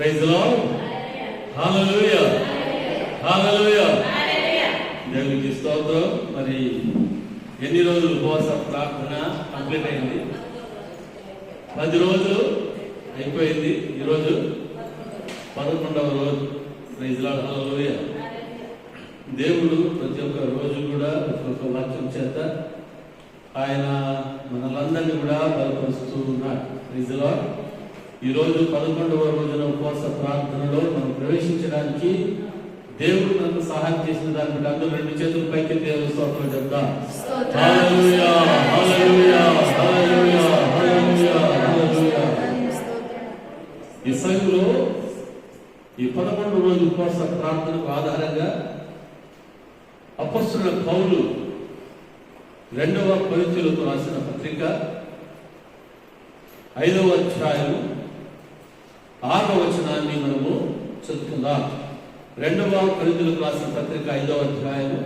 ప్రైజ్లో హల్లెలూయా దేవునికి స్తోత్రం. మరి ఎన్ని రోజులు ఉపవాస ప్రార్థన కంప్లీట్ అయింది? పది రోజులు అయిపోయింది ఈరోజు పదకొండవ రోజు. ప్రైజ్ లాడ్ దేవుడు ప్రతి ఒక్క రోజు కూడా ప్రతి ఒక్క వాక్యం చేత ఆయన మనలందరినీ కూడా బలపరుస్తూ ఉన్నాడు. ప్రైజ్ ఈ రోజు పదకొండవ రోజున ఉపవాస ప్రార్థనలో మనం ప్రవేశించడానికి దేవుడు మనకు సహాయం చేసిన దాన్ని బట్టి అందరూ రెండు చేతుల పైకి దేవుడు స్తోత్రం చెప్తాం ఈ పదకొండు రోజుల ఉపవాస ప్రార్థనకు ఆధారంగా అపస్సుల పౌలు రెండవ పరిచయులకు రాసిన పత్రిక ఐదవ అధ్యాయం ఆరవ వచనాన్ని మనము చదువుకుందాం. రెండవ పరిచయులకు రాసిన పత్రిక ఐదవ అధ్యాయము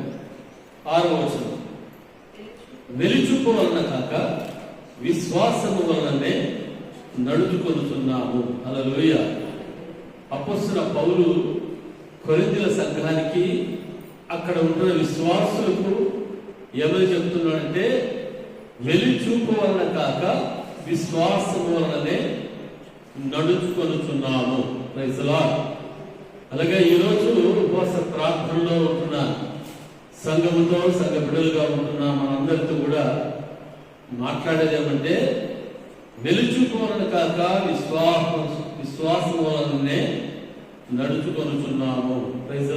ఆరవ వచనం. వెలుచుకు వలన కాక విశ్వాసము వలననే నడుచుకొనుతున్నాము అలలోయ అపస్సుల పౌలు కొరిందుల సంఘానికి అక్కడ ఉంటున్న విశ్వాసులకు ఎవరు చెప్తున్నాడంటే వెలుచూపు వలన కాక విశ్వాసము వలననే నడుచుకొనుచున్నాము. Praise అలాగే ఈరోజు ఉపవాస ప్రార్థనలో ఉంటున్న సంఘముతో సంఘ బిడ్డలుగా ఉంటున్న మనందరితో కూడా మాట్లాడేది ఏమంటే నిలుచుకోనని కాక విశ్వాసం విశ్వాసం వలననే నడుచుకొనుచున్నాము. Praise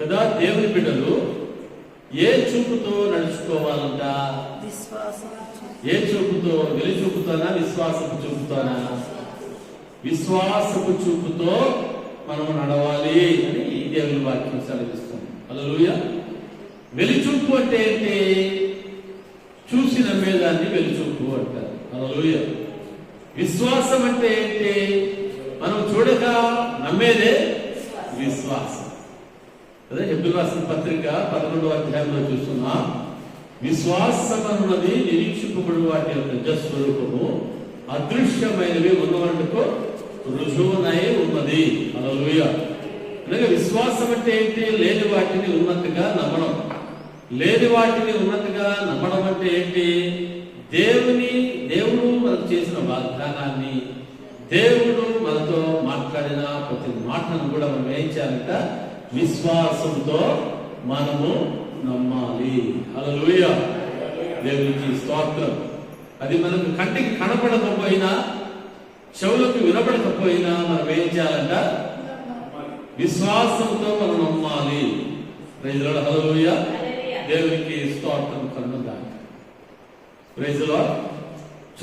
కదా దేవుని బిడ్డలు ఏ చూపుతో నడుచుకోవాలంట? విశ్వాసం ఏ చూపుతో? వెలి చూపుతోనా? విశ్వాసపు చూపుతోనా? విశ్వాసపు చూపుతో మనం నడవాలి అని ఈ దేవుని వాక్యం సెలవిస్తుంది. అలలుయ వెలిచూపు అంటే ఏంటి? చూసి నమ్మేదాన్ని వెలిచూపు అంటారు. అలలుయ విశ్వాసం అంటే ఏంటి? మనం చూడక నమ్మేదే విశ్వాసం. అదే ఎప్పుడు రాసిన పత్రిక పదకొండవ అధ్యాయంలో చూస్తున్నాం. విశ్వాసమన్నది నిరీక్షింపబడి వాటి యొక్క నిజస్వరూపము అదృశ్యమైనవి ఉన్నవాళ్ళకు రుజువునై ఉన్నది. అలలుయ అనగా విశ్వాసం అంటే ఏంటి? లేని వాటిని ఉన్నట్టుగా నమ్మడం. లేని వాటిని ఉన్నట్టుగా నమ్మడం అంటే ఏంటి? దేవుని దేవుడు మనకు చేసిన వాగ్దానాన్ని దేవుడు మనతో మాట్లాడిన ప్రతి మాటను కూడా మనం ఏం చేయాలంట? విశ్వాసంతో మనము నమ్మాలి. హల్లెలూయ. దేవునికి స్తోత్రం. అది మనకు కంటికి కనపడకపోయినా చెవులకు వినపడకపోయినా మనం ఏం చేయాలంట? విశ్వాసంతో మనం నమ్మాలి. ప్రైజ్లో హల్లెలూయ. దేవునికి స్తోత్రం కలుగుగా ప్రైజ్లో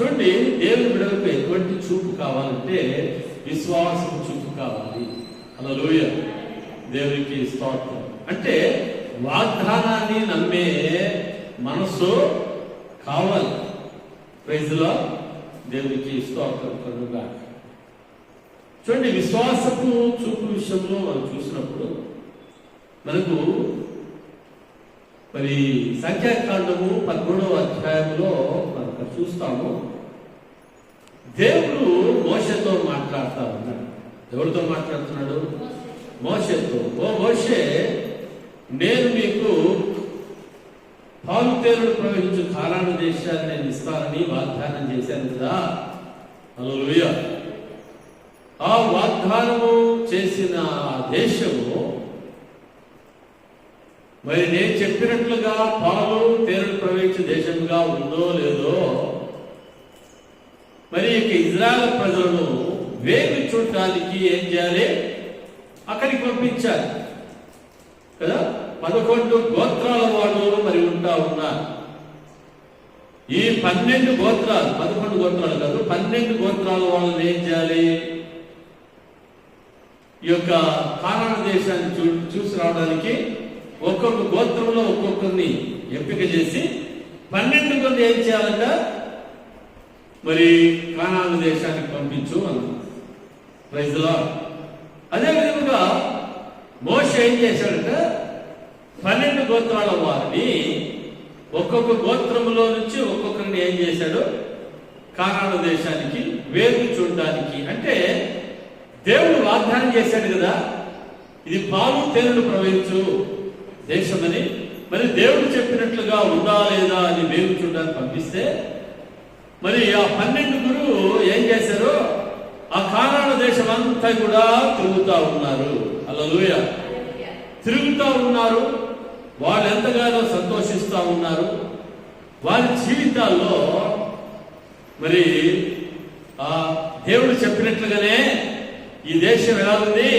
చూడండి దేవుని బిడ్డలకు ఎటువంటి చూపు కావాలంటే విశ్వాసం చూపు కావాలి. హల్లెలూయ. దేవునికి స్తోత్రం. అంటే వాగ్దానాన్ని నమ్మే మనసు కావాలి. ప్రైజ్లో దేవునికి స్తోత్రం కలుగుగా చూడండి విశ్వాసపు చూపు విషయంలో మనం చూసినప్పుడు మనకు మరి సంఖ్యాకాండము పదమూడవ అధ్యాయంలో మనం చూస్తాము. దేవుడు మోషతో మాట్లాడుతా ఉన్నాడు. ఎవరితో మాట్లాడుతున్నాడు? మోషతో. ఓ మోషే నేను మీకు పాలుతేరుడు ప్రవహించు కాలాను దేశాన్ని నేను ఇస్తానని వాగ్దానం చేశాను కదా. అలోయ ఆ వాగ్దానము చేసిన ఆ దేశము మరి నేను చెప్పినట్లుగా పాలు తేరుడు ప్రవహించే దేశంగా ఉందో లేదో మరి ఇక ఇజ్రాయల్ ప్రజలను వేగు చూడటానికి ఏం చేయాలి? అక్కడికి పంపించాలి. కదా? పదకొండు గోత్రాల వాళ్ళు మరి ఉంటా ఉన్నారు ఈ పన్నెండు గోత్రాలు పదకొండు గోత్రాలు కాదు పన్నెండు గోత్రాల వాళ్ళని ఏం చేయాలి? ఈ యొక్క కారణ దేశాన్ని చూ చూసి రావడానికి ఒక్కొక్క గోత్రంలో ఒక్కొక్కరిని ఎంపిక చేసి పన్నెండు మంది ఏం చేయాలంట? మరి కానాన దేశానికి పంపించు అన్నారు. ప్రైజ్లో అదేవిధంగా మోస ఏం చేశాడంటే? పన్నెండు గోత్రాల వారిని ఒక్కొక్క గోత్రములో నుంచి ఒక్కొక్కరిని ఏం చేశాడు? కానాడు దేశానికి వేరు చూడడానికి. అంటే దేవుడు వాగ్దానం చేశాడు కదా ఇది పాలు తేనెలు ప్రవహించు దేశమని. మరి దేవుడు చెప్పినట్లుగా ఉందా లేదా అని వేగు చూడడానికి పంపిస్తే మరి ఆ పన్నెండుగురు ఏం చేశారు? ఆ కానాడ దేశం అంతా కూడా తిరుగుతా ఉన్నారు. అలా తిరుగుతా ఉన్నారు. వాళ్ళు ఎంతగానో సంతోషిస్తూ ఉన్నారు. వారి జీవితాల్లో మరి ఆ దేవుడు చెప్పినట్లుగానే ఈ దేశం ఎలా ఉంది?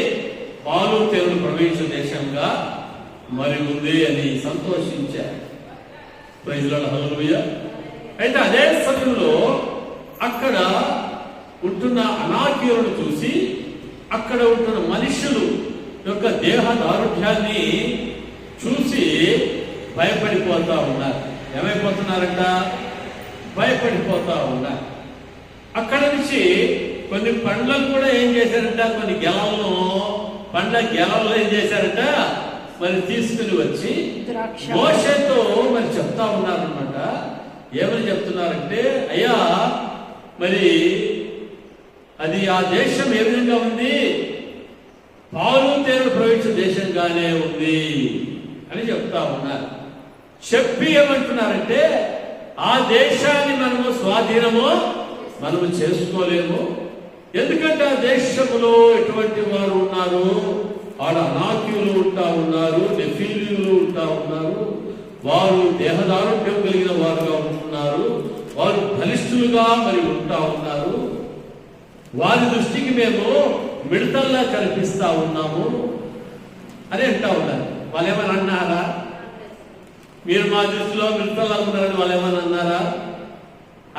పాలు తేరులు ప్రవహించే దేశంగా మరి ఉంది అని సంతోషించారు. ప్రైజ్లాడు హల్లెలూయా అయితే అదే సమయంలో అక్కడ ఉంటున్న అనాకీయులను చూసి అక్కడ ఉంటున్న మనుషులు యొక్క దేహ దారుఢ్యాన్ని చూసి భయపడిపోతా ఉన్నారు. ఏమైపోతున్నారంట? భయపడిపోతా ఉన్నారు. అక్కడ నుంచి కొన్ని పండ్లను కూడా ఏం చేశారంట? కొన్ని గెలలను పండ్ల గెలలు ఏం చేశారంట? మరి తీసుకుని వచ్చి మోషతో మరి చెప్తా ఉన్నారనమాట ఏమని చెప్తున్నారంటే అయ్యా మరి అది ఆ దేశం ఏ విధంగా ఉంది? పాలు తేనెలు ప్రవేశ దేశంగానే ఉంది అని చెప్తా ఉన్నారు. చెప్పి ఏమంటున్నారంటే ఆ దేశాన్ని మనము స్వాధీనము మనము చేసుకోలేము. ఎందుకంటే ఆ దేశములో ఎటువంటి వారు ఉన్నారు? ఆడ అనాక్యులు ఉంటా ఉన్నారు నెఫీలు ఉంటా ఉన్నారు. వారు దేహదారుఢ్యం కలిగిన వారుగా ఉంటున్నారు. వారు బలిష్ఠులుగా మరి ఉంటా ఉన్నారు. వారి దృష్టికి మేము మిడతల్లా కనిపిస్తా ఉన్నాము అని అంటా ఉన్నారు. వాళ్ళు ఏమైనా అన్నారా మీరు మా దృష్టిలో మిడతల్లా ఉన్నారని వాళ్ళు ఏమైనా అన్నారా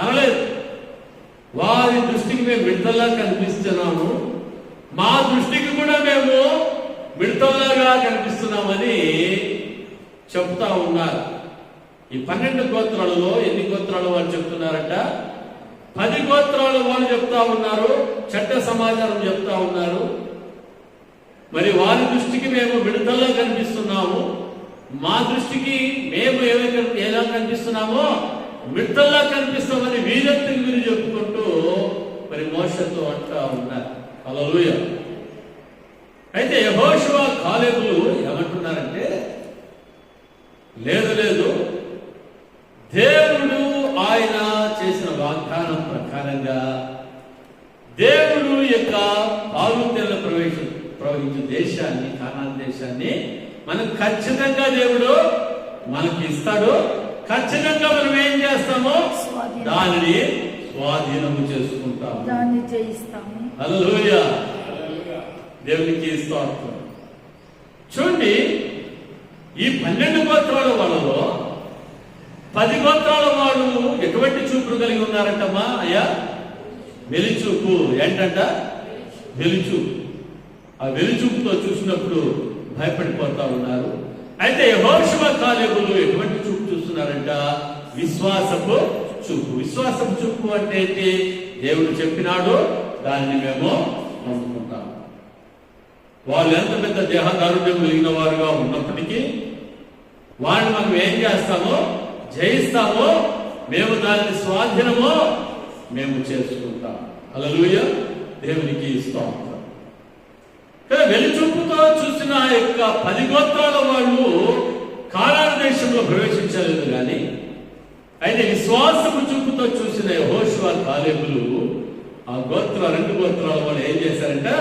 అనలేదు. వారి దృష్టికి మేము మిడతల్లా కనిపిస్తున్నాము. మా దృష్టికి కూడా మేము మిడతల్లాగా కనిపిస్తున్నామని చెప్తా ఉన్నారు. ఈ పన్నెండు గోత్రాలలో ఎన్ని గోత్రాలు వారు చెప్తున్నారంట? పది గోత్రాలు వాళ్ళు చెప్తా ఉన్నారు చట్ట సమాచారం చెప్తా ఉన్నారు. మరి వారి దృష్టికి మేము విడుదలలో కనిపిస్తున్నాము. మా దృష్టికి మేము ఏమైనా ఎలా కనిపిస్తున్నామో మిడతల్లా కనిపిస్తామని వీరంతా మీరు చెప్పుకుంటూ మరి మోసతో అంటా ఉన్నారు. అలలుయ అయితే యహోశివ కాలేబులు ఏమంటున్నారంటే లేదు లేదు. దేవుడు ఆయన చేసిన వాగ్దానం ప్రకారంగా దేవుడు యొక్క పాలుతెల ప్రవేశ ప్రవహించే దేశాన్ని కానాన్ దేశాన్ని మనకు ఖచ్చితంగా దేవుడు మనకి ఇస్తాడు. ఖచ్చితంగా మనం ఏం చేస్తామో. దానిని స్వాధీనము చేసుకుంటాము. దాన్ని జయిస్తాము. హల్లెలూయా. దేవునికి స్తోత్రం. చూడండి ఈ పన్నెండు గోత్రాల వాళ్ళలో పది గోత్రాల వాళ్ళు ఎటువంటి చూపులు కలిగి ఉన్నారంటమ్మా? అయ్యా వెలిచూపు. ఏంటంట? వెలిచూపు. ఆ వెలిచూపుతో చూసినప్పుడు భయపడిపోతా ఉన్నారు. అయితే యెహోషువ కాలేబులు ఎటువంటి చూపు చూస్తున్నారంట? విశ్వాసపు చూపు. విశ్వాసపు చూపు అంటే ఏంటి? దేవుడు చెప్పినాడు దాన్ని మేము నమ్ముకుంటాం. వాళ్ళు ఎంత పెద్ద దేహదారుణ్యం కలిగిన వారుగా ఉన్నప్పటికీ వాళ్ళు మనం ఏం చేస్తామో జయిస్తామో మేము దాన్ని స్వాధీనమో మేము చేసుకుంటాం. అలలుయ దేవునికి ఇస్తాం కదా వెలుచూపుతో చూసిన ఆ యొక్క పది గోత్రాల వాళ్ళు కాలాల దేశంలో ప్రవేశించలేదు కానీ అయితే విశ్వాసపు చూపుతో చూసిన హోషువా కాలేబులు ఆ గోత్ర రెండు గోత్రాల వాళ్ళు ఏం చేశారంట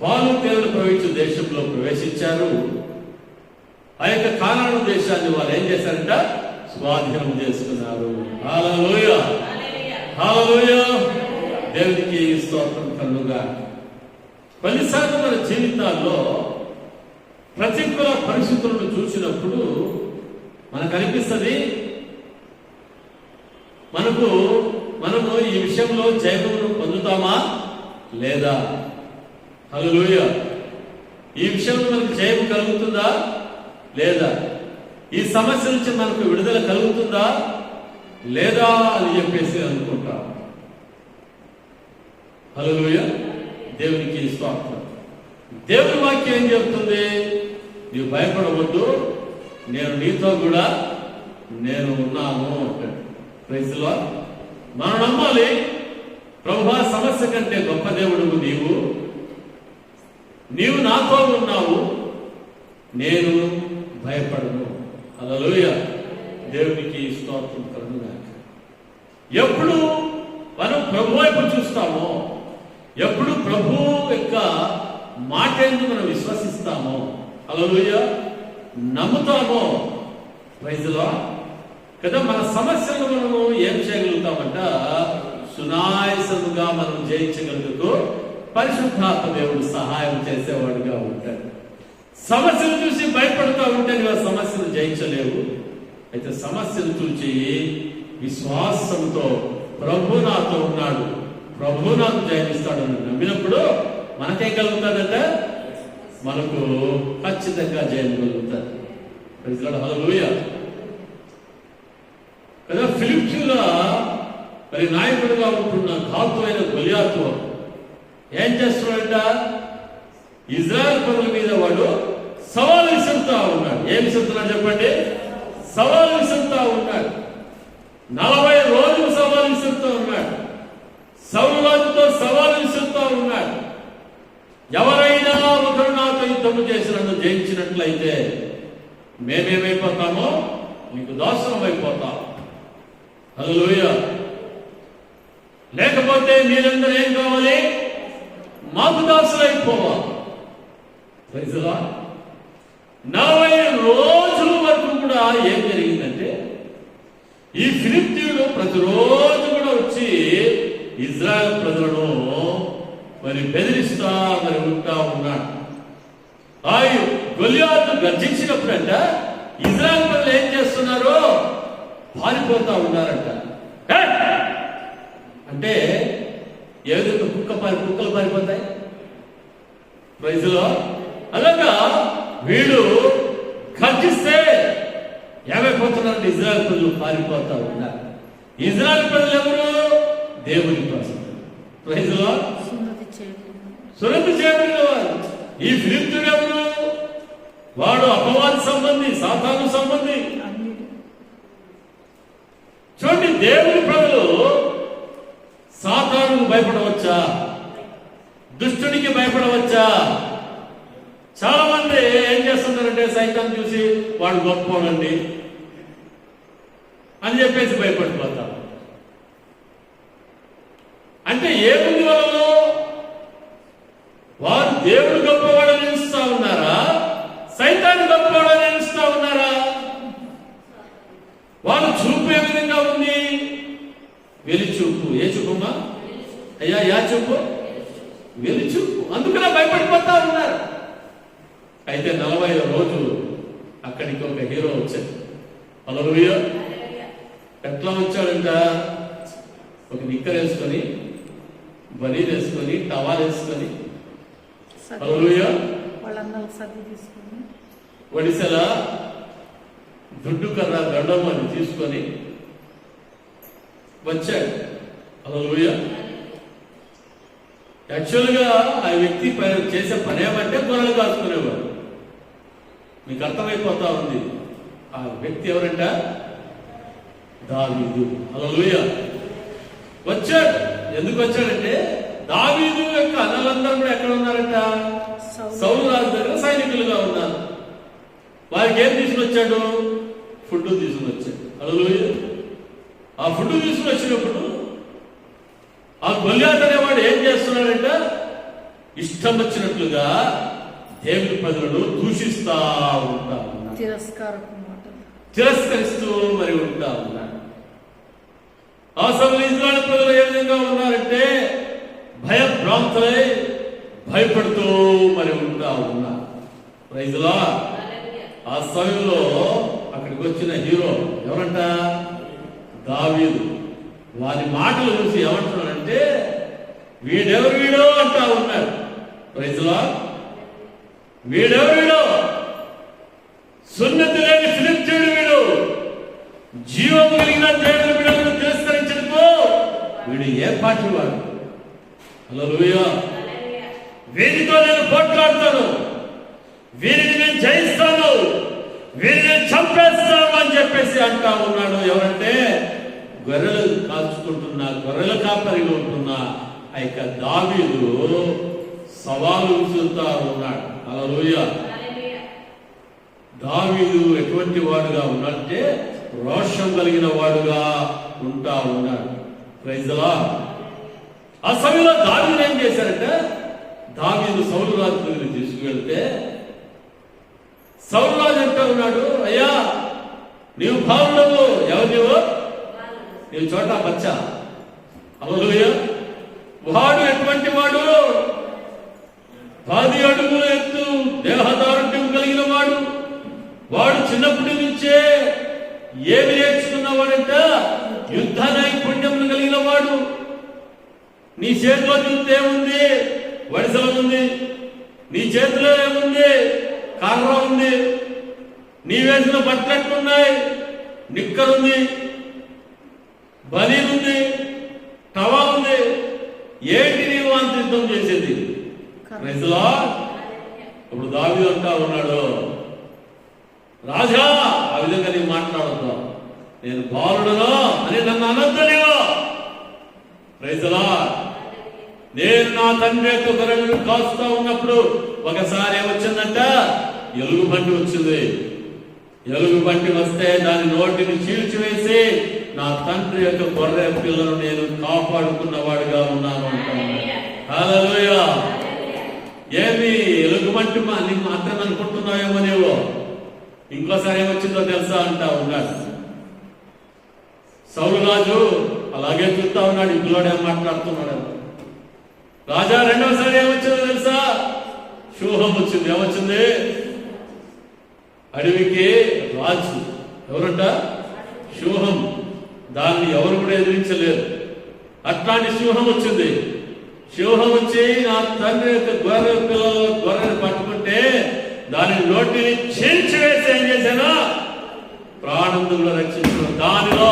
పాలు తేలు ప్రవేశించు దేశంలో ప్రవేశించారు. ఆ యొక్క కానాను దేశాన్ని వాళ్ళు ఏం చేశారంట? స్వాధీనం చేసుకున్నారు. హాలలోయ హాలలోయ దేవునికి స్తోత్రం కలుగా కొన్నిసార్లు మన జీవితాల్లో ప్రతికూల పరిస్థితులను చూసినప్పుడు మనకు అనిపిస్తుంది మనకు మనము ఈ విషయంలో జయమును పొందుతామా లేదా? హలో ఈ విషయంలో మనకు జయము కలుగుతుందా? లేదా ఈ సమస్య నుంచి మనకు విడుదల కలుగుతుందా? లేదా అని చెప్పేసి అనుకుంటాం. హల్లెలూయ. దేవునికి స్వార్థం దేవుని వాక్యం ఏం చెప్తుంది? నీవు భయపడవద్దు. నేను నీతో కూడా నేను ఉన్నాను ప్రైజ్లో మనం నమ్మాలి ప్రభు సమస్య కంటే గొప్ప దేవుడు నీవు. నీవు నాతో ఉన్నావు. నేను భయపడను. అలలోయ దేవునికి స్తోత్రం కలుగుగాక ఎప్పుడు మనం ప్రభు వైపు చూస్తామో ఎప్పుడు ప్రభు యొక్క మాట ఎందుకు మనం విశ్వసిస్తామో అలలోయ నమ్ముతామో ప్రైజ్లో కదా మన సమస్యలను మనము ఏం చేయగలుగుతామంట? సునాయసముగా మనం జయించగలుగుతూ పరిశుద్ధాత్మ దేవుడు సహాయం చేసేవాడుగా ఉంటాడు. సమస్యలు చూసి భయపడుతూ ఉంటే నువ్వు ఆ సమస్యను జయించలేవు. అయితే సమస్యను చూచి విశ్వాసంతో ప్రభు నాతో ఉన్నాడు. ప్రభు నాకు జయమిస్తాడు అని నమ్మినప్పుడు మనకేం కలుగుతుందంట? మనకు ఖచ్చితంగా జయం కలుగుతుంది. ప్రజలు కదా ఫిలిప్స్లో మరి నాయకుడిగా ఉంటున్న ఘాతువైన గొలియాతు ఏం చేస్తున్నాడంట? ఇజ్రాయల్ పనుల మీద వాళ్ళు సవాలు విసురుతా ఉన్నారు. ఏం విసురుతున్నాడు చెప్పండి? సవాలు విసురుతా ఉన్నారు. నలభై రోజులు సవాలు విసురుతూ ఉన్నాడు సౌరాజుతో సవాలు విసురుతూ ఉన్నాడు ఎవరైనా ఒకరు నాతో యుద్ధము చేసినట్టు జయించినట్లయితే మేమేమైపోతామో? మీకు దోషం అయిపోతాం హల్లెలూయా. లేకపోతే మీరందరూ ఏం కావాలి? మాకు దాసులు అయిపోవాలి నలభై రోజుల వరకు కూడా ఏం జరిగిందంటే ఈ ఫిలిప్తీయుడు ప్రతిరోజు కూడా వచ్చి ఇజ్రాయెల్ ప్రజలను మరి బెదిరిస్తా మరి ఉంటా ఉన్నాడు ఆ గొలియాతు గర్జించినప్పుడంట ఇజ్రాయెల్ ప్రజలు ఏం చేస్తున్నారు పారిపోతా ఉన్నారంట. అంటే ఏ విధంగా కుక్క పారి కుక్కలు పారిపోతాయి? ప్రైజులో అలాగా వీళ్ళు ఖర్చిస్తే ఏమైపోతున్నారంటే ఇజ్రాయెల్ ప్రజలు పారిపోతా ఉన్నారు. ఇజ్రాయెల్ ప్రజలు ఎవరు? దేవుని కోసం. ప్రైజులో సున్నతి చేయకుండా సురతి చేయబడిన వారు. ఈ ఫిలిప్తుడు ఎవరు? వాడు అపవాది సంబంధి సాతాను సంబంధి. చూడండి దేవుని ప్రజలు సాతానుకు భయపడవచ్చా? దుష్టునికి భయపడవచ్చా? చాలా మంది ఏం చేస్తున్నారంటే సైతం చూసి వాళ్ళు గొప్పండి అని చెప్పేసి భయపడిపోతారు. అంటే ఏముంది వాళ్ళలో వారు దేవుడు గొప్పవాడని నిలుస్తా ఉన్నారా? సైతాన్ని గొప్పవాడని నిలుస్తా ఉన్నారా? వారు చూపు ఏ విధంగా ఉంది. వెలి చూపు. ఏ చూపమ్మా? అయ్యా యా చూపు? వెలి చూపు. అందుకనే భయపడిపోతా ఉన్నారు. అయితే నలభై రోజు అక్కడికి ఒక హీరో వచ్చాడు. అలలుయ ఎట్లా వచ్చాడంట? ఒక నిక్కర్ వేసుకొని బనీన్ వేసుకొని టవాల్ వేసుకొని. తీసుకుని. ఒడిసెల దుడ్డు కర్ర గండం అని తీసుకొని వచ్చాడు. అలలుయ యాక్చువల్గా ఆ వ్యక్తి చేసే పని ఏమంటే గొర్రెలు కాసుకునేవాడు. మీకు అర్థమైపోతా ఉంది. ఆ వ్యక్తి ఎవరంట? దావీదు. అలలుయ వచ్చాడు. ఎందుకు వచ్చాడంటే దావీదు యొక్క అన్నలందరూ కూడా ఎక్కడ ఉన్నారంట? సౌలు. సౌలు రాజు దగ్గర సైనికులుగా ఉన్నారు. వారికి ఏం తీసుకుని వచ్చాడు ఫుడ్ తీసుకుని వచ్చాడు. అలలోయ ఆ ఫుడ్ తీసుకుని వచ్చినప్పుడు ఆ గొల్యాత్ అనేవాడు ఏం చేస్తున్నాడంట? ఇష్టం వచ్చినట్లుగా దేవుని ప్రజలను దూషిస్తా ఉంటా ఉన్నాడు తిరస్కారపు మాటలు తిరస్కరిస్తూ మరి ఉంటా ఉన్నాడు ఆ సమయంలో ఇజ్రాయల్ ప్రజలు ఏ విధంగా ఉన్నారంటే భయభ్రాంతులై భయపడుతూ మరి ఉంటా ఉన్నారు రైతులా ఆ సమయంలో అక్కడికి వచ్చిన హీరో ఎవరంట? దావీదు. వారి మాటలు చూసి ఏమంటున్నాడంటే వీడెవరు వీడో అంటా ఉన్నాడు రైతులా వీడెవరు వీడు సున్నతి లేని ఫిలిప్తీయుడు వీడు జీవం కలిగిన దేవుని బిడ్డలను తిరస్కరించడంతో వీడు ఏ పార్టీ వాడు? హలో వీరితో నేను పోట్లాడతాను. వీరిని నేను జయిస్తాను. వీరిని చంపేస్తాను అని చెప్పేసి అంటా ఉన్నాడు. ఎవరంటే? గొర్రెలు కాల్చుకుంటున్న గొర్రెల కాపరిగా ఉంటున్న ఆ యొక్క దావీదు సవాలు విసురుతా ఉన్నాడు. అలా దావీదు ఎటువంటి వాడుగా ఉన్నట్టే రోషం కలిగిన వాడుగా ఉంటా ఉన్నాడు. ప్రైజలా ఆ సమయంలో దావీదు ఏం చేశారంటే దావీదు సౌలు రాజు దగ్గర తీసుకువెళ్తే సౌలు రాజు అంటూ ఉన్నాడు అయ్యా నీవు భావుడవు ఎవరు నీవు? నీవు చోట బచ్చా అలలుయ వాడు ఎటువంటి వాడు? పది అడుగుల ఎత్తు దేహదారుణ్యం కలిగిన వాడు వాడు చిన్నప్పటి నుంచే ఏమి నేర్చుకున్నవాడంట? యుద్ధ నైపుణ్యం కలిగిన వాడు నీ చేతిలో చూస్తే ఏముంది? వడిసల ఉంది. నీ చేతిలో ఏముంది? కర్ర ఉంది. నీ వేసిన బట్టలు నిక్కరుంది బలి ఉంది. టవా ఉంది. ఏంటి నీవు అంత యుద్ధం చేసేది? ఇప్పుడు దావి అంటా ఉన్నాడు. రాజా ఆ విధంగా నేను మాట్లాడద్దు. నేను బాలుడను అని నన్ను అనొద్దు నీవు ప్రజలా నేను నా తండ్రి యొక్క గొర్రెలను కాస్తా ఉన్నప్పుడు ఒకసారి ఏమొచ్చిందంట? ఎలుగు బంటి వచ్చింది. ఎలుగు బంటి వస్తే దాని నోటిని చీల్చివేసి నా తండ్రి యొక్క గొర్రె పిల్లను నేను కాపాడుకున్నవాడుగా ఉన్నాను అంటాను. హల్లెలూయా ఏమి ఎలుగుబంటి నీకు మాత్రం అనుకుంటున్నావేమో నీవు? ఇంకోసారి ఏమొచ్చిందో తెలుసా అంటా ఉన్నాడు. సౌలు రాజు అలాగే చూస్తా ఉన్నాడు ఇంట్లోనే మాట్లాడుతున్నాడు. రాజా రెండోసారి ఏమొచ్చిందో తెలుసా? షూహం వచ్చింది. ఏమొచ్చింది అడవికి రాజు. ఎవరంట? షూహం దాన్ని ఎవరు కూడా ఎదిరించలేరు. అట్లాంటి సింహం వచ్చింది. సింహం వచ్చి నా తండ్రి యొక్క గొర్రె పిల్లల గొర్రెను పట్టుకుంటే దాని నోటిని చీల్చివేసి ఏం చేశాను ప్రాణంతో రక్షించిన దానిలో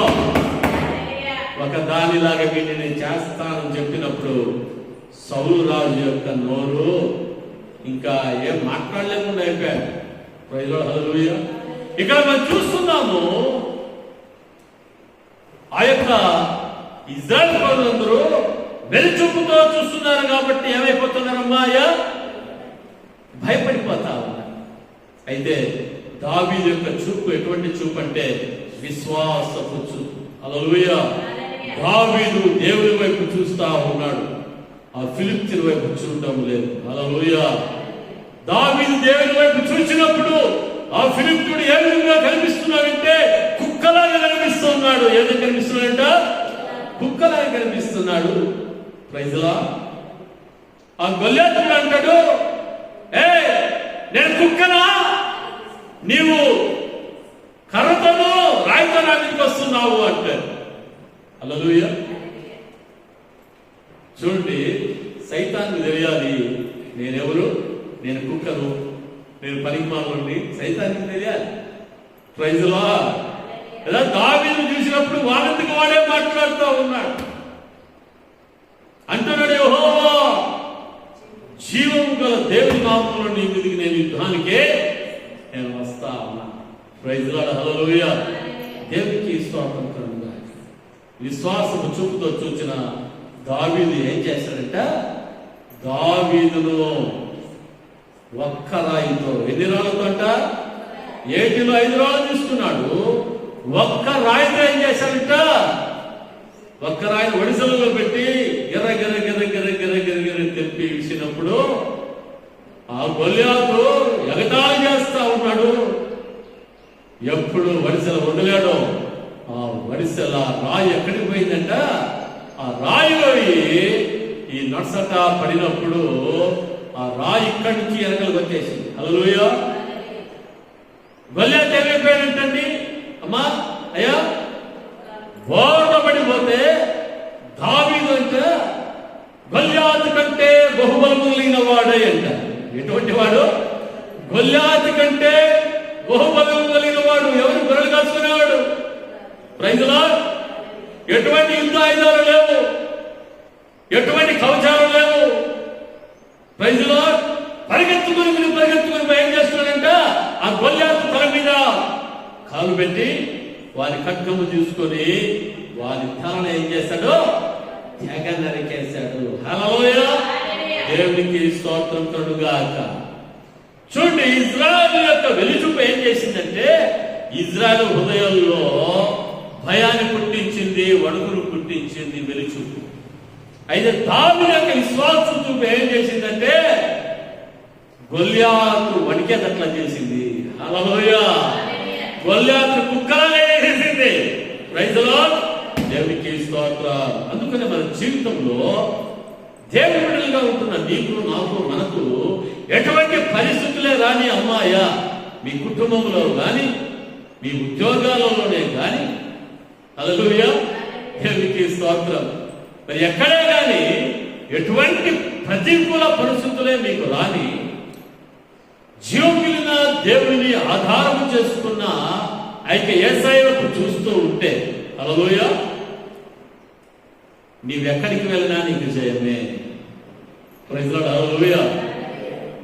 ఒక దానిలాగా వీటిని నేను చేస్తానని చెప్పినప్పుడు సౌలు రాజు యొక్క నోరు ఇంకా ఏం మాట్లాడలేకుండా అయిపోయాడు ప్రజలు హల్లెలూయా. ఇక్కడ మనం చూస్తున్నాము ఆ యొక్క ఇజ్రాయల్ ప్రజలందరూ వెలుచూపుతో చూస్తున్నారు కాబట్టి ఏమైపోతున్నారమ్మా అయ్యా భయపడిపోతా ఉన్నారు. అయితే దావీదు యొక్క చూపు ఎటువంటి చూపు అంటే విశ్వాసపు చూపు అలలుయ దావీదు దేవుని వైపు చూస్తా ఉన్నాడు. ఆ ఫిలిప్తిని వైపు చూడడం లేదు. అలలుయ దావీదు దేవుని వైపు చూసినప్పుడు ఆ ఫిలిప్తుడు ఏ విధంగా కనిపిస్తున్నాడంటే కుక్కలాగా కనిపిస్తున్నాడు. ఏదో కనిపిస్తున్నాడంట? కుక్కలాగా కనిపిస్తున్నాడు. ప్రైజ్లా ఆ గొల్లేతుడు అంటాడు ఏ నేను కుక్కనా? నీవు కర్రతో రాయితో నా వస్తున్నావు? అంటాడు. అలలుయ చూడండి సైతాన్ని తెలియాలి నేనెవరు? నేను కుక్కను. నేను పనికి మాలని సైతానికి తెలియాలి. ప్రైజ్లా ఎలా దావీని చూసినప్పుడు వాడందుకు వాడే మాట్లాడుతూ ఉన్నాడు అంటున్నాడు యెహోవా జీవము గల దేవుని నామంలో నీ మీదకి నేను యుద్ధానికే నేను వస్తా ఉన్నా. ప్రైజ్లాడ హలోయ దేవునికి స్వాతంత్రంగా విశ్వాసము చూపుతో చూచిన దావీదు ఏం చేశాడంట? దావీదును ఒక్క రాయితో ఎన్ని రాళ్ళతో అంట? ఏటిలో ఐదు రాళ్ళు తీసుకున్నాడు. ఒక్క రాయితో ఏం చేశాడంట? ఒక్క రాయిని ఒడిసలలో పెట్టి గిర గిర గిర గిర గిర గిర గిర తెప్పి విసినప్పుడు ఆ గొల్లాతో ఎగతాళి చేస్తా ఉన్నాడు. ఎప్పుడు వడిసెల వదిలాడో ఆ వడిసెల రాయి ఎక్కడికి పోయిందంట? ఆ రాయిలో ఈ నడసట పడినప్పుడు ఆ రాయి ఇక్కడి నుంచి ఎనకలు వచ్చేసింది. అలలోయ గొల్యాత్ ఏమైపోయాడంటండి? అమ్మా అయ్యా. బోర్న పడిపోతే దావీదు అంటే గొల్యాత్ కంటే బహుబలము కలిగిన అంట ఎటువంటి వాడు? గొల్యాత్ కంటే బహుబలం కలిగిన వాడు ఎవరు? గొర్రెలు కాసుకునేవాడు. ప్రైజులా ఎటువంటి యుద్ధ ఆయుధాలు లేవు. ఎటువంటి కవచాలు లేవు. ప్రైజులో పరిగెత్తుకుని మీరు పరిగెత్తుకుని ఏం చేస్తున్నాడంట ఆ గొల్యాతు తల మీద కాలు పెట్టి వారి ఖడ్గము తీసుకొని వారి తలను ఏం చేశాడు తెగ నరికేశాడు హలోయ దేవునికి స్తోత్రం తొడుగాక. చూడండి ఇజ్రాయల్ యొక్క వెలుచుపు ఏం చేసిందంటే ఇజ్రాయల్ హృదయంలో భయాన్ని పుట్టించింది వణుకును పుట్టించింది వెలుచుపు. అయితే తాము యొక్క విశ్వాస చూపు ఏం చేసిందంటే గొల్యాతు వణికేటట్లా చేసింది. హలోయ గొల్యాతు కుక్కలనే చేసింది. రైతులో దేవునికి స్తోత్ర అందుకనే మన జీవితంలో దేవుడి ఉంటున్న నీకు నాకు మనకు ఎటువంటి పరిస్థితులే రాని అమ్మాయా మీ కుటుంబంలో కానీ మీ ఉద్యోగాలలోనే కానీ అలలుయ దేవునికి స్తోత్రం. మరి ఎక్కడే కానీ ఎటువంటి ప్రతికూల పరిస్థితులే మీకు రాని జీవమిలిన దేవుని ఆధారం చేసుకున్న అయితే ఏసైలకు చూస్తూ ఉంటే అలలోయ నీవెక్కడికి వెళ్ళినా నీకు జయమే. ప్రజలు అలలోయ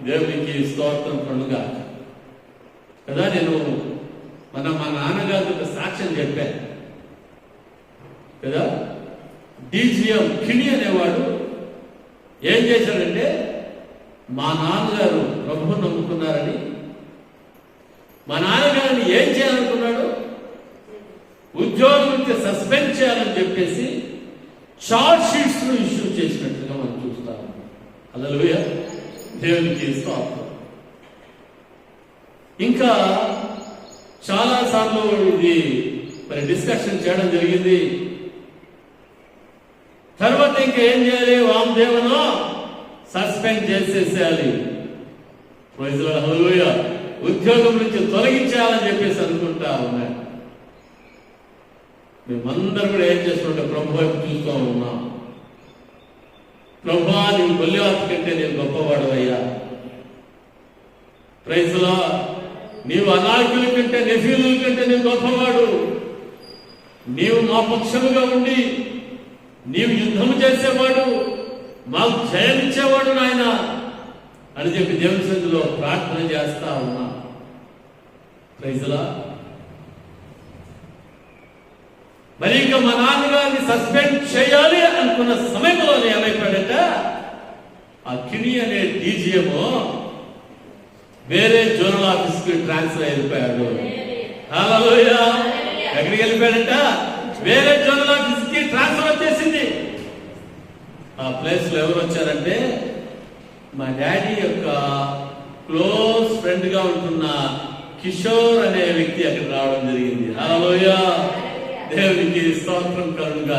దేవునికి స్తోత్రం పండుగ కదా నేను మన మా నాన్నగారు ఒక సాక్ష్యం చెప్పాను కదా? డీజీఎం కిణి అనేవాడు ఏం చేశాడంటే మా నాన్నగారు ప్రభు నమ్ముకున్నారని మా నాన్నగారిని ఏం చేయాలనుకున్నాడు? ఉద్యోగం సస్పెండ్ చేయాలని చెప్పేసి షార్ట్ షీట్స్ను ఇష్యూ చేసినట్లుగా మనం చూస్తాం. అలలుయ దేవునికి స్తోత్రం. ఇంకా చాలా సార్లు ఇది మరి డిస్కషన్ చేయడం జరిగింది. తర్వాత ఇంకా ఏం చేయాలి? వామదేవను సస్పెండ్ చేసేసేయాలి. ప్రజల ఉద్యోగం నుంచి తొలగించాలని చెప్పేసి అనుకుంటా ఉన్నాడు మేమందరం కూడా ఏం చేస్తుంటే ప్రభు వైపు చూస్తూ ఉన్నాం. ప్రభా నీవు గొల్లివాత కంటే నేను గొప్పవాడవయ్యా. ప్రైజ్లా నీవు అనాయకుల కంటే నెఫీలుల కంటే నేను గొప్పవాడు. నీవు మా పక్షముగా ఉండి నీవు యుద్ధము చేసేవాడు మాకు జయమిచ్చేవాడు నాయన అని చెప్పి దేవుని ప్రార్థన చేస్తా ఉన్నా. ప్రైజ్లా మరి ఇంకా మా నాన్నగారిని సస్పెండ్ చేయాలి అనుకున్న సమయంలో ఏమైపోయాడట? ఆ కిణి అనే డీజీఎం వేరే జోనల్ ఆఫీస్కి ట్రాన్స్ఫర్ అయిపోయాడు. ఎక్కడికి వెళ్ళిపోయాడట? వేరే జోనల్ ఆఫీస్కి ట్రాన్స్ఫర్ వచ్చేసింది. ఆ ప్లేస్లో ఎవరు వచ్చారంటే మా డాడీ యొక్క క్లోజ్ ఫ్రెండ్గా ఉంటున్న కిషోర్ అనే వ్యక్తి అక్కడ రావడం జరిగింది. హలోయా దేవునికి స్తోత్రం కలుగుగా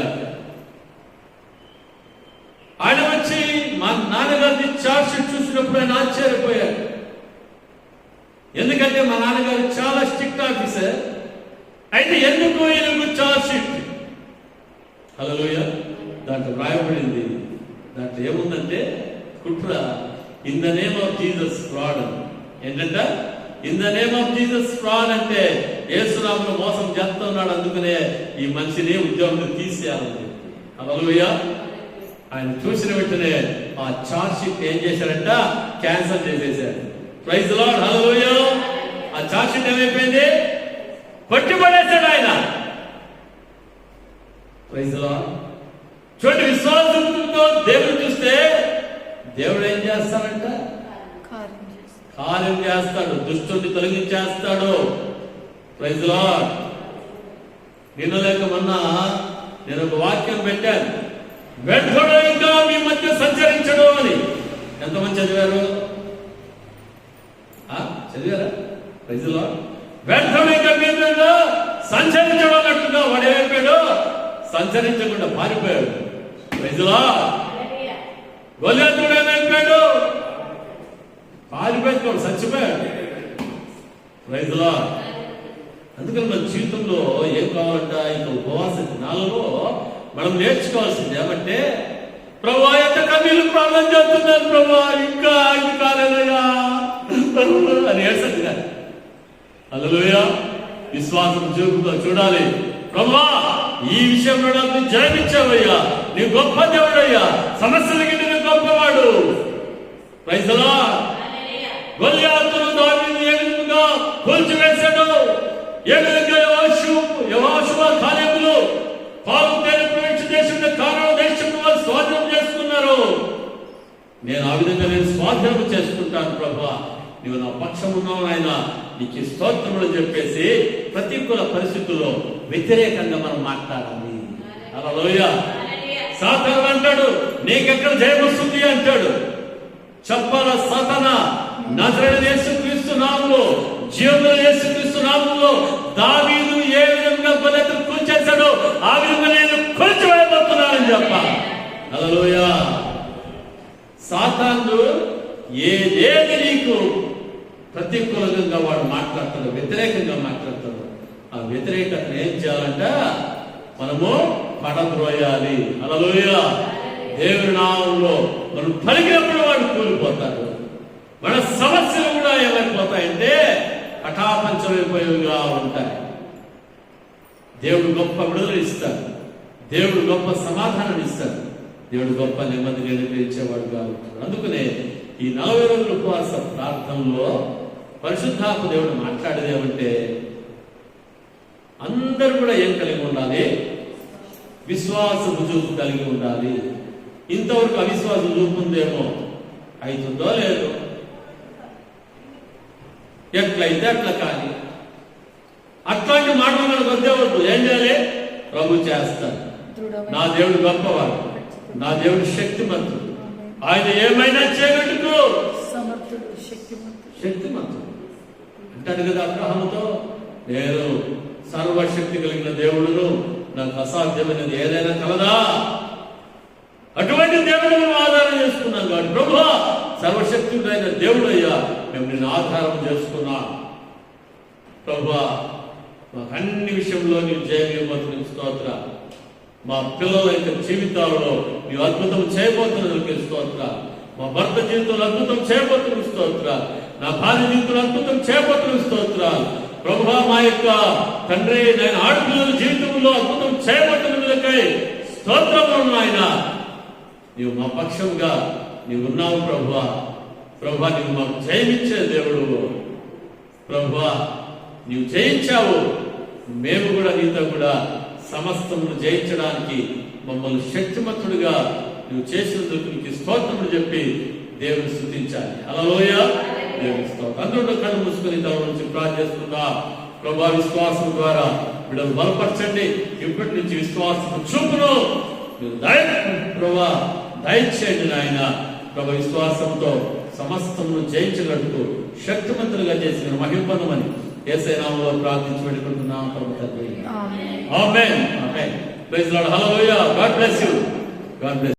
ఆయన వచ్చి మా నాన్నగారిని చార్జ్ షీట్ చూసినప్పుడు ఆయన ఆశ్చర్యపోయారు. ఎందుకంటే మా నాన్నగారు చాలా స్ట్రిక్ట్ ఆఫీసర్ అయితే ఎందుకు ఈయనకు చార్జ్ షీట్ హలోయ దాంట్లో రాయబడింది దాంట్లో ఏముందంటే కుట్ర in the name of Jesus fraud ఏంటంట? In the name of Jesus fraud అంటే యేసునామను మోసం చేస్తున్నాడు అందుకనే ఈ మనిషిని ఉద్యోగం తీసేయాలని హలోయ ఆయన చూసిన వెంటనే ఆ చార్జ్ షీట్ ఏం చేశారంట? క్యాన్సిల్ చేసేసారు ప్రైజ్ లార్డ్ హలోయ ఆ చార్జ్ షీట్ ఏమైపోయింది? పట్టుబడేశాడు ఆయన. ప్రైజ్ లార్డ్ చూడండి విశ్వాసంతో దేవుడు చూస్తే దేవుడు ఏం చేస్తాడంట? కార్యం చేసి కార్యం చేస్తాడు దుష్టుని తొలగించేస్తాడు. ప్రైజ్ లార్డ్ నిన్న లేక మొన్న నేను ఒక వాక్యం పెట్టాను. వెంటనే ఇంకా మీ మధ్య సంచరించడు అని. ఎంతమంది చదివారు? ఆ? చదివారా? ప్రైజ్ లార్డ్ వెంటనే మీద సంచరించడం అన్నట్టుగా వాడు ఏమైపోయాడు సంచరించకుండా పారిపోయాడు. ప్రైజ్ లార్డ్ గొల్లెత్తుడు ఏమైపోయాడు పారిపోయాడు. చచ్చిపోయాడు. రైతులా అందుకని మన జీవితంలో ఏం కావాలంట ఇంకా ఉపవాస దినాలలో మనం నేర్చుకోవాల్సింది ఏమంటే ప్రభా ఎంత కన్నీళ్ళు ప్రార్థన చేస్తున్నారు ప్రభా ఇంకా ఇది కాలేదయ్యా. అని ఏడ్చండి కాదు అలలుయ విశ్వాసం చూపుతో చూడాలి. ప్రభా ఈ విషయంలో నాకు జయమిచ్చావయ్యా. నీ గొప్ప దేవుడయ్యా. సమస్యలకి నేను గొప్పవాడు. గొల్లియాతును దావీదు ఏ విధంగా కూల్చివేశాడు? ఏ విధంగా యెహోషు యెహోషువ కాలేబులు పాలు తేనె ప్రవేశ దేశంలో కారణం దేశంలో వారు స్వాధీనం చేసుకున్నారు. నేను ఆ విధంగా నేను స్వాధీనం చేసుకుంటాను ప్రభా. నువ్వు నా పక్షం ఉన్నావు ఆయన నీకు స్తోత్రములు చెప్పేసి ప్రతికూల పరిస్థితుల్లో వ్యతిరేకంగా మనం మాట్లాడాలి. అలా సాతాను అంటాడు నీకెక్కడ జయం వస్తుంది అంటాడు. చెప్పాల సాతన నజరేడు యేసుక్రీస్తు నామంలో జీవన యేసుక్రీస్తు నామంలో దావీదు ఏ విధంగా గొల్లెత్తు కూల్చేశాడో ఆ విధంగా నేను కూల్చివేయబోతున్నానని చెప్ప హల్లెలూయ. సాతాను ఏదేది నీకు ప్రతికూలంగా వాడు మాట్లాడతాడు వ్యతిరేకంగా మాట్లాడతాడు. ఆ వ్యతిరేకతను ఏం చేయాలంట? మనము పడద్రోయాలి. అలలోయ దేవుని నామంలో మనం పలికినప్పుడు వాడు కూలిపోతాడు. మన సమస్యలు కూడా ఏమైపోతాయంటే కఠాపంచమైపోయేవిగా ఉంటాయి. దేవుడు గొప్ప విడుదల ఇస్తాడు దేవుడు గొప్ప సమాధానం ఇస్తాడు దేవుడు గొప్ప నెమ్మదిని అనుగ్రహించేవాడుగా కాదు. అందుకనే ఈ నలభై రోజుల ఉపవాస ప్రార్థనలో పరిశుద్ధాత్మ దేవుడు మాట్లాడేది ఏమంటే అందరూ కూడా ఏం కలిగి ఉండాలి? విశ్వాస రుజువు కలిగి ఉండాలి. ఇంతవరకు అవిశ్వాసం చూపుందేమో అవుతుందో లేదో? ఎట్లయితే అట్లా కానీ అట్లాంటి మాటలు మనకు వద్దే వద్దు ఏం చేయాలి? ప్రభు చేస్తాడు. నా దేవుడు గొప్పవాడు. నా దేవుడు శక్తిమంతుడు. ఆయన ఏమైనా సమర్థుడు శక్తిమంతుడు. అంటాడు కదా అబ్రహాముతో నేను సర్వశక్తి కలిగిన దేవుడును నాకు అసాధ్యమైనది ఏదైనా కలదా? అటువంటి దేవుడు మేము ఆధారం చేసుకున్నాం కాబట్టి ప్రభు సర్వశక్తుడైన దేవుడు మిమ్మల్ని ఆధారం చేసుకున్నా ప్రభా మాకు అన్ని విషయంలో నీ జయమేమతుని స్తోత్ర. మా పిల్లల యొక్క జీవితాల్లో నీవు అద్భుతం చేయబోతున్నందుకు స్తోత్ర. మా భర్త జీవితంలో అద్భుతం చేయబోతున్న స్తోత్ర. నా భార్య జీవితంలో అద్భుతం చేయబోతున్న స్తోత్ర. ప్రభు మా యొక్క తండ్రి నేను ఆడపిల్లల జీవితంలో అద్భుతం చేయబోతున్నందుకై స్తోత్రములు నాయన. నీవు మా పక్షంగా నీవు ఉన్నావు ప్రభు. ప్రభు నీవు మాకు జయమిచ్చే దేవుడు. ప్రభువా నీవు జయించావు. మేము కూడా నీతో కూడా సమస్తమును జయించడానికి మమ్మల్ని శక్తిమంతుడిగా నువ్వు చేసినందుకు నీకు స్తోత్రములు చెప్పి దేవుని స్థుతించాలి. అలలోయ దేవుని స్తోత్రం. అందరూ కళ్ళు మూసుకొని తమ నుంచి ప్రార్థిస్తున్నా ప్రభా విశ్వాసం ద్వారా వీళ్ళని బలపరచండి. ఇప్పటి నుంచి విశ్వాసం చూపును. మీరు దయ ప్రభా దయచేయండి నాయన. ప్రభు విశ్వాసంతో సమస్తమును జయించగలుగుతూ శక్తిమంతులుగా చేసిన మహిమని ఏసై నామంలో ప్రార్థించి పెట్టుకుంటున్నాం ప్రభు తండ్రి amen amen amen praise Lord hallelujah God bless you God bless